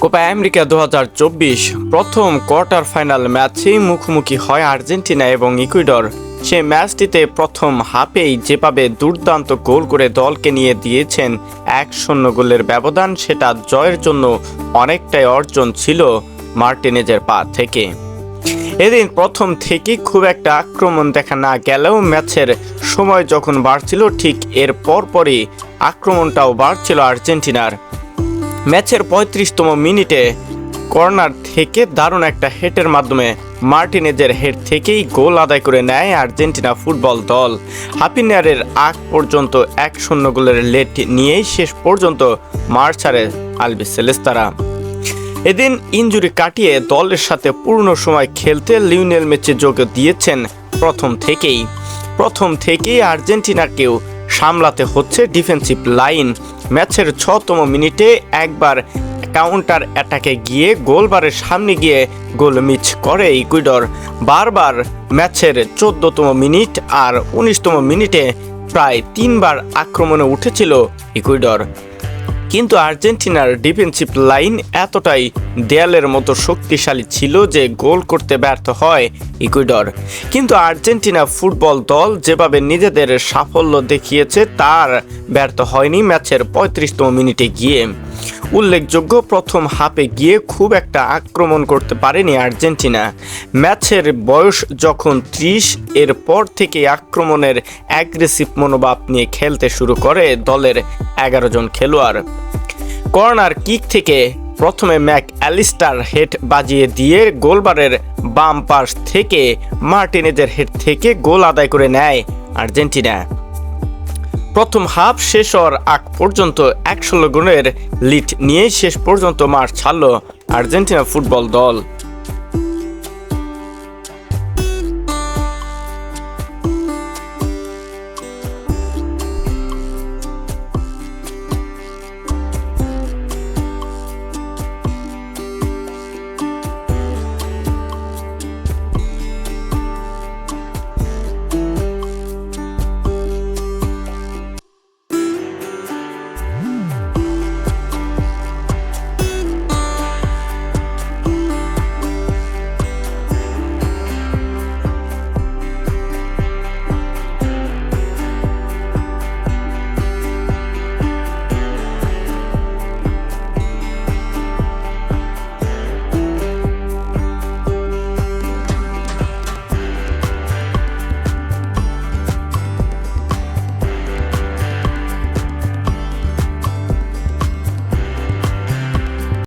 Copa America দু হাজার চব্বিশ প্রথম কোয়ার্টার ফাইনাল ম্যাচে মুখোমুখি হয় আর্জেন্টিনা এবং ইকুইডর সে ম্যাচটিতে প্রথম হাফেই যেভাবে দুর্দান্ত গোল করে দলকে নিয়ে দিয়েছেন, এক শূন্য গোলের ব্যবধান সেটা জয়ের জন্য অনেকটাই অর্জন ছিল মার্টিনেজের পা থেকে। এদিন প্রথম থেকে খুব একটা আক্রমণ দেখা না গেলেও ম্যাচের সময় যখন বাড়ছিল ঠিক এর পরপরই আক্রমণটাও বাড়ছিল আর্জেন্টিনার। ম্যাচের পঁয়ত্রিশতম মিনিটে কর্নার থেকে দারুণ একটা হেটের মাধ্যমে মার্টিনেজের হেড থেকেই গোল আদায় করে নেয় আর্জেন্টিনা ফুটবল দল। হাপিনিয়ারের আগ পর্যন্ত এক শূন্য গোলের লেট নিয়েই শেষ পর্যন্ত মার ছাড়ে আলবি সেলেস্তারা। এদিন ইঞ্জুরি কাটিয়ে দলের সাথে পূর্ণ সময় খেলতে লিওনেল মেচে যোগ দিয়েছেন প্রথম থেকেই। প্রথম থেকেই আর্জেন্টিনাকেও সামলাতে হচ্ছে ডিফেন্সিভ লাইন ম্যাচের ছতম মিনিটে একবার কাউন্টার অ্যাটাকে গিয়ে গোলবারের সামনে গিয়ে গোল মিচ করে ইকুইডর। বারবার ম্যাচের চোদ্দতম মিনিট আর উনিশতম মিনিটে প্রায় তিনবার আক্রমণে উঠেছিল ইকুইডর। কিন্তু আর্জেন্টিনার ডিফেন্সিভ লাইন এতটাই দেয়ালের মতো শক্তিশালী ছিল যে গোল করতে ব্যর্থ হয় ইকুইডর কিন্তু আর্জেন্টিনা ফুটবল দল যেভাবে নিজেদের সাফল্য দেখিয়েছে, তার ব্যর্থ হয়নি ম্যাচের পঁয়ত্রিশতম মিনিটে গিয়ে। উল্লেখযোগ্য প্রথম হাফে গিয়ে খুব একটা আক্রমণ করতে পারেনি আর্জেন্টিনা। ম্যাচের বয়স যখন ত্রিশ এর পর থেকে আক্রমণের অ্যাগ্রেসিভ মনোভাব নিয়ে খেলতে শুরু করে দলের এগারো জন খেলোয়াড়। কর্নার কিক থেকে প্রথমে ম্যাক অ্যালিস্টার হেড বাজিয়ে দিয়ে গোলবারের বাম পাশ থেকে মার্টিনেজের হেড থেকে গোল আদায় করে নেয় আর্জেন্টিনা। প্রথম হাফ শেষ হওয়ার আগ পর্যন্ত একশো গুণের লিড নিয়ে শেষ পর্যন্ত মাঠ ছাড়ল আর্জেন্টিনা ফুটবল দল।